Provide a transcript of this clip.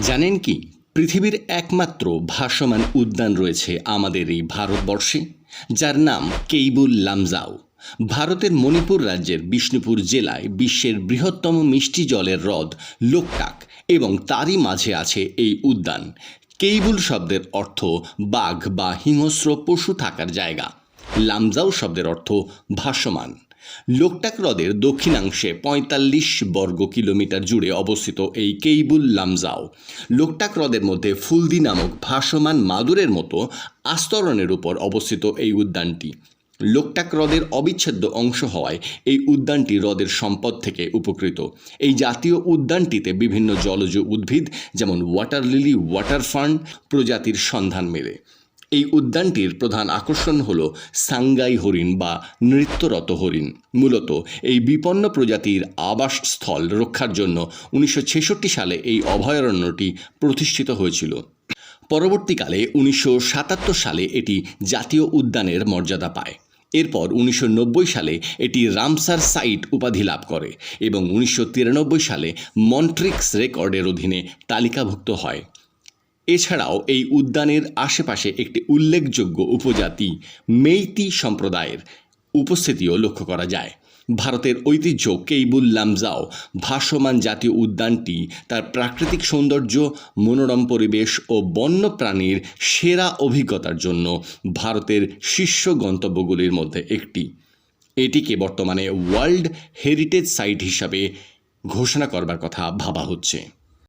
জানেন কি? পৃথিবীর একমাত্র ভাসমান উদ্যান রয়েছে আমাদের এই ভারতবর্ষে, যার নাম কেইবুল লামজাও। ভারতের মণিপুর রাজ্যের বিষ্ণুপুর জেলায় বিশ্বের বৃহত্তম মিষ্টি জলের হ্রদ লোকটাক এবং তারই মাঝে আছে এই উদ্যান। কেইবুল শব্দের অর্থ বাঘ বা হিংস্র পশু থাকার জায়গা। লামজাও শব্দের অর্থ ভাসমান। লোকটাক হ্রদের দক্ষিণাংশে পঁয়তাল্লিশ বর্গ কিলোমিটার জুড়ে অবস্থিত এই কেইবুল লামজাও। লোকটাক হ্রদের মধ্যে ফুলদি নামক ভাসমান মাদুরের মতো আস্তরণের উপর অবস্থিত এই উদ্যানটি। লোকটাক হ্রদের অবিচ্ছেদ্য অংশ হওয়ায় এই উদ্যানটি হ্রদের সম্পদ থেকে উপকৃত। এই জাতীয় উদ্যানটিতে বিভিন্ন জলজ উদ্ভিদ, যেমন ওয়াটার লিলি ওয়াটার ফার্ন প্রজাতির সন্ধান মেলে। এই উদ্যানটির প্রধান আকর্ষণ হল সাঙ্গাই হরিণ বা নৃত্যরত হরিণ। মূলত এই বিপন্ন প্রজাতির আবাসস্থল রক্ষার জন্য উনিশশো ছেষট্টি সালে এই অভয়ারণ্যটি প্রতিষ্ঠিত হয়েছিল। পরবর্তীকালে উনিশশো সাতাত্তর সালে এটি জাতীয় উদ্যানের মর্যাদা পায়। এরপর উনিশশো নব্বই সালে এটি রামসার সাইট উপাধি লাভ করে এবং উনিশশো তিরানব্বই সালে মন্ট্রিক্স রেকর্ডের অধীনে তালিকাভুক্ত হয়। এছাড়াও এই উদ্যানের আশেপাশে একটি উল্লেখযোগ্য উপজাতি মেইতি সম্প্রদায়ের উপস্থিতিও লক্ষ্য করা যায়। ভারতের ঐতিহ্য কেইবুল লামজাও ভাসমান জাতীয় উদ্যানটি তার প্রাকৃতিক সৌন্দর্য, মনোরম পরিবেশ ও বন্যপ্রাণীর সেরা অভিজ্ঞতার জন্য ভারতের শীর্ষ গন্তব্যগুলির মধ্যে একটি। এটিকে বর্তমানে ওয়ার্ল্ড হেরিটেজ সাইট হিসাবে ঘোষণা করবার কথা ভাবা হচ্ছে।